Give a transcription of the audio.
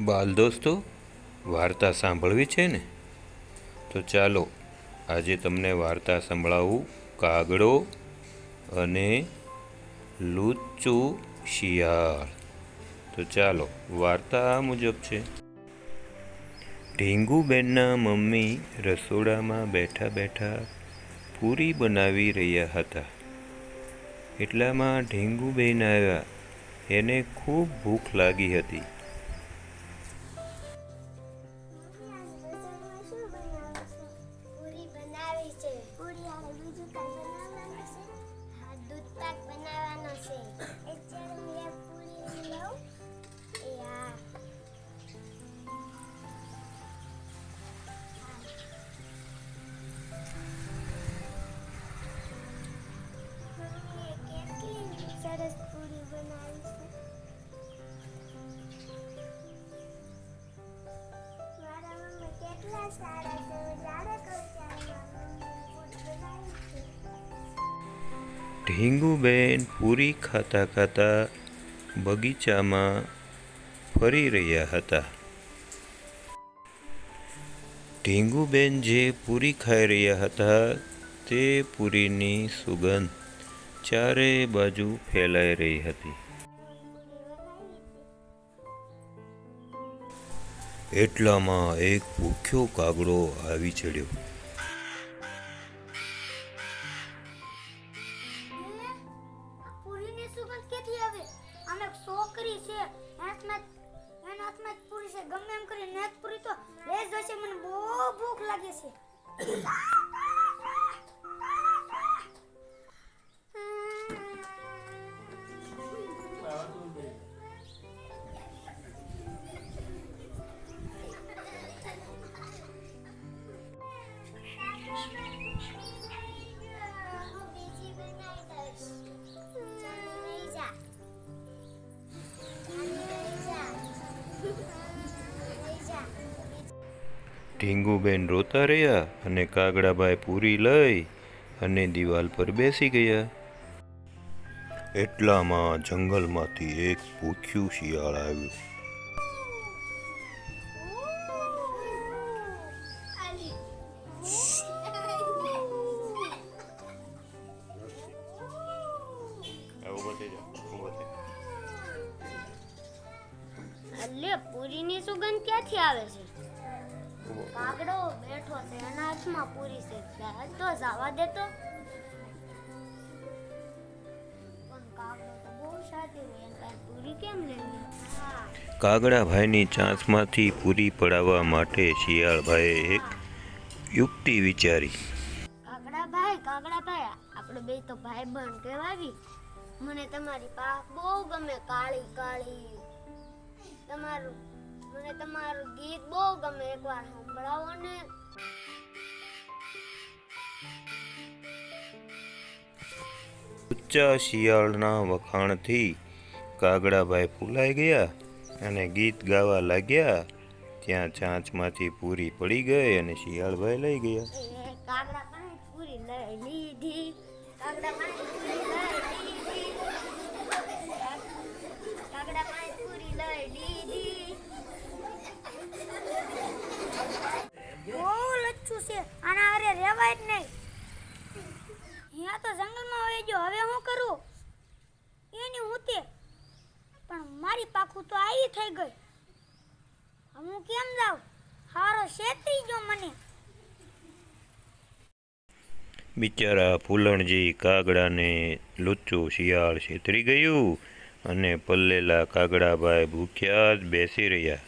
બાલ દોસ્તો, વાર્તા સાંભળવી છે ને? તો ચાલો, આજે તમને વાર્તા સંભળાવું કાગડો અને લુચ્ચુ શિયાળ. તો ચાલો, વાર્તા આ મુજબ છે. ઢીંગુબેનના મમ્મી રસોડામાં બેઠા બેઠા પૂરી બનાવી રહ્યા હતા. એટલામાં ઢીંગુબેન આવ્યા. એને ખૂબ ભૂખ લાગી હતી. ઢીંગુબેન પૂરી ખાતા ખાતા બગીચામાં ફરી રહ્યા હતા. ઢીંગુબેન જે પૂરી ખાઈ રહ્યા હતા તે પૂરીની સુગંધ ચારે બાજુ ફેલાઈ રહી હતી. એટલામાં એક ભૂખ્યો કાગડો આવી ચડ્યો. સુગંધ કેથી આવે. આમ એક છોકરી છે, હાથમાં એના હાથમાં પૂરી છે. ગમે એમ કરી નેત પૂરી તો એ જ હશે. મને બહુ ભૂખ લાગે છે. ઢીંગુબેન રોતા રહ્યા અને કાગડાભાઈ પૂરી લઈ અને દિવાલ પર બેસી ગયા. એટલામાં જંગલમાંથી એક ભૂખ્યું શિયાળ આવ્યું. પૂરીની સુગંધ ક્યાંથી આવે છે? કાગડો બેઠો છે એના હાથમાં પૂરી છે. તો જવા દે પણ કાગડો તો બહુ શાંતિ હોય એને કાંઈ પૂરી કેમ લેવી? હા કાગડાભાઈની ચાંચમાંથી પૂરી પડાવવા માટે શિયાળભાઈએ એક યુક્તિ વિચારી. કાગડા ભાઈ કાગડા ભાઈ આપણે બે તો ભાઈ બહેન કહેવાવી. મને તમારી પાક બહુ ગમે કાળી કાળી. તમારું મને તમારું ગીત બહુ ગમે એકવાર સંભળાવો ને. ઉચ્ચા શિયાળના વખાણથી કાગડાભાઈ ફૂલાઈ ગયા અને ગીત ગાવા લાગ્યા. ત્યાં ચાંચમાંથી પૂરી પડી ગઈ અને શિયાળભાઈ લઈ ગયા. કાગડા પાસે પૂરી લઈ લીધી. કાગડા પાસે પૂરી લઈ લીધી. કાગડા પાસે પૂરી લઈ લીધી બહુ લચ્છું છે આના હારે જ નહીં. અહીંયા તો જંગલમાં હોય જો, હવે હું કરું? એની ઉતે. પણ મારી પાખું તો આવી થઈ ગઈ. હું કેમ જાઉં? હારો શેતરી જો મને. બિચારા ફૂલણજી કાગડાને લુચ્ચું શિયાળ છેતરી ગયું અને પલ્લેલા કાગડાભાઈ ભૂખ્યા જ બેસી રહ્યા.